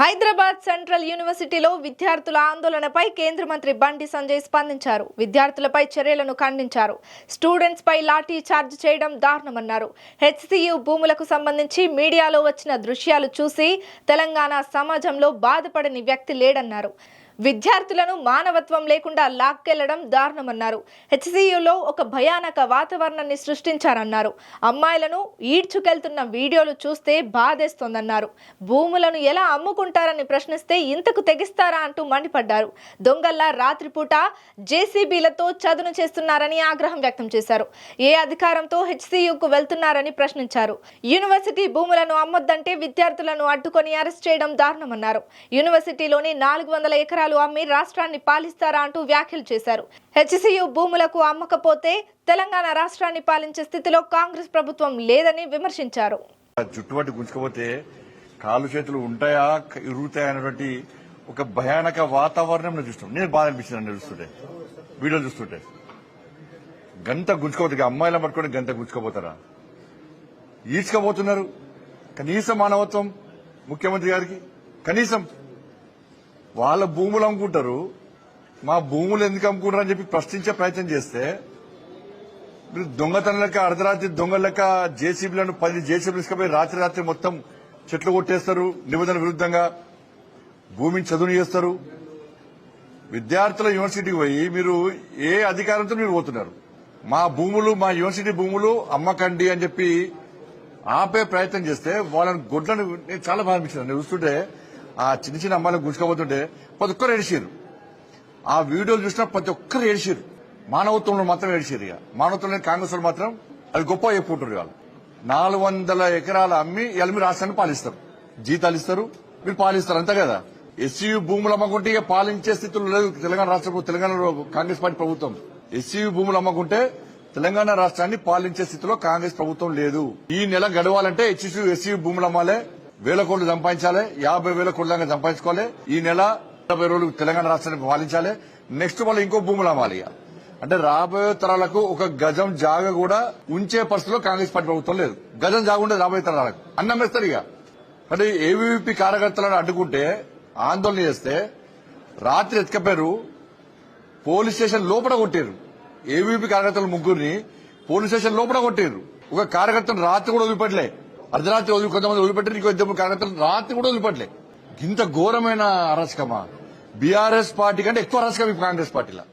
Hyderabad central యూనివర్సిటీలో విద్యార్థుల ఆందోళనపై కేంద్ర మంత్రి బండి సంజయ్ స్పందించారు. విద్యార్థులపై చర్యలను ఖండించారు. స్టూడెంట్స్ పై లాఠీ చార్జ్ చేయడం దారుణమన్నారు. హెచ్సియు భూములకు సంబంధించి మీడియాలో వచ్చిన దృశ్యాలు చూసి తెలంగాణ సమాజంలో బాధపడని వ్యక్తి లేడన్నారు. విద్యార్థులను మానవత్వం లేకుండా లాక్కెళ్ళడం దారుణమన్నారు. హెచ్సియులో ఒక భయానక వాతావరణాన్ని సృష్టించారన్నారు. అమ్మాయిలను ఈడ్చుకెళ్తున్న వీడియోలు చూస్తే బాధేస్తోందన్నారు. భూములను ఎలా అమ్ముకుంటారని ప్రశ్నిస్తే ఇంతకు తెగిస్తారా అంటూ మండిపడ్డారు. దొంగల్లా రాత్రిపూట జేసీబీలతో చదును చేస్తున్నారని ఆగ్రహం వ్యక్తం చేశారు. ఏ అధికారంతో హెచ్సియుకు వెళ్తున్నారని ప్రశ్నించారు. యూనివర్సిటీ భూములను అమ్మొద్దంటే విద్యార్థులను అడ్డుకొని అరెస్ట్ చేయడం దారుణమన్నారు. యూనివర్సిటీలోని నాలుగు వందల ఎకరాలు అమ్మి రాష్ట్రాన్ని పాలిస్తారా అంటూ వ్యాఖ్యలు చేశారు. హెచ్సియు భూములకు అమ్మకపోతే తెలంగాణ రాష్ట్రాన్ని పాలించే స్థితిలో కాంగ్రెస్ ప్రభుత్వం లేదని విమర్శించారు. జుట్టుబట్టి గుంజుకపోతే కాలు చేతులు ఉంటాయా ఇరుగుతాయా అనేటువంటి ఒక భయానక వాతావరణం చూస్తాం నేను బాధ అనిపించింది చూస్తుంటే. వీడియోలు చూస్తుంటే. గంత గుంజుకోవద్దు అమ్మాయిలను పట్టుకొని గంట గుంజుకోపోతారా? ఈడ్చుకోబోతున్నారు కనీసం మానవత్వం ముఖ్యమంత్రి గారికి. కనీసం వాళ్ళ భూములు అమ్ముకుంటారు. మా భూములు ఎందుకు అమ్ముకుంటారు అని చెప్పి ప్రశ్నించే ప్రయత్నం చేస్తే మీరు దొంగతనం లెక్క అర్ధరాత్రి దొంగ లెక్క జేసీబీలను పది జేసీబీలు తీసుకుపోయి రాత్రి రాత్రి మొత్తం చెట్లు కొట్టేస్తారు నిబంధన విరుద్ధంగా భూమిని చదువు చేస్తారు. విద్యార్థుల యూనివర్సిటీకి పోయి మీరు ఏ అధికారంతో మీరు పోతున్నారు? మా భూములు మా యూనివర్సిటీ భూములు అమ్మకండి అని చెప్పి ఆపే ప్రయత్నం చేస్తే వాళ్ళని గొడ్లను నేను చాలా బాగా అనిపించింది. నేను చూస్తుంటే ఆ చిన్న చిన్న అమ్మాయిలు గుంజుకోబోతుంటే ప్రతి ఒక్కరు ఏడిచారు ఆ వీడియోలు చూసినా ప్రతి ఒక్కరు ఏడిచారు మానవత్వంలో మాత్రం ఏడిచారు ఇక. మానవత్వంలో కాంగ్రెస్ వాళ్ళు మాత్రం అది గొప్ప చెప్పుకుంటారు వాళ్ళు నాలుగు వందల ఎకరాలు అమ్మి ఇవాళ మీరు రాష్ట్రాన్ని పాలిస్తారు. జీతాలు ఇస్తారు మీరు పాలిస్తారు అంతే కదా? ఎస్సీయూ భూములు అమ్మకుంటే ఇక పాలించే స్థితిలో లేదు తెలంగాణ రాష్ట్ర తెలంగాణ తెలంగాణలో కాంగ్రెస్ పార్టీ ప్రభుత్వం. ఎస్సీయూ భూములు అమ్మకుంటే తెలంగాణ రాష్ట్రాన్ని పాలించే స్థితిలో కాంగ్రెస్ ప్రభుత్వం లేదు. ఈ నెల గడవాలంటే హెచ్సీ ఎస్సీ భూములు అమ్మాలే. వేల కోట్లు సంపాదించాలి యాభై వేల కోట్ల దాకా సంపాదించుకోవాలి. ఈ నెల యాభై రోజులు తెలంగాణ రాష్ట్రాన్ని పాలించాలి. నెక్స్ట్ మళ్ళీ ఇంకో భూములు అమ్మాలి ఇక. అంటే రాబోయే తరాలకు ఒక గజం జాగ కూడా ఉంచే పరిస్థితిలో కాంగ్రెస్ పార్టీ ప్రభుత్వం లేదు. గజం జాగ ఉండదు రాబోయే తరాలకు. అన్నం వేస్తారు ఇక. అంటే ఏవీపీ కార్యకర్తలను అడ్డుకుంటే ఆందోళన చేస్తే రాత్రి ఎత్తుకపోయారు పోలీస్ స్టేషన్ లోపల కొట్టారు ఏవీపీ కార్యకర్తలు ముగ్గురిని పోలీస్ స్టేషన్ లోపల కొట్టారు ఒక కార్యకర్తను రాత్రి కూడా వదిలిపెట్టలే. అర్ధరాత్రి వదిలి కొంతమంది వదిలిపెట్టారు ఇంకో ఇద్దరు కార్యకర్తలు రాత్రి కూడా వదిలిపెట్టలే. ఇంత ఘోరమైన అరాచకమా? బీఆర్ఎస్ పార్టీ కంటే ఎక్కువ అరాచకం ఈ కాంగ్రెస్ పార్టీలో.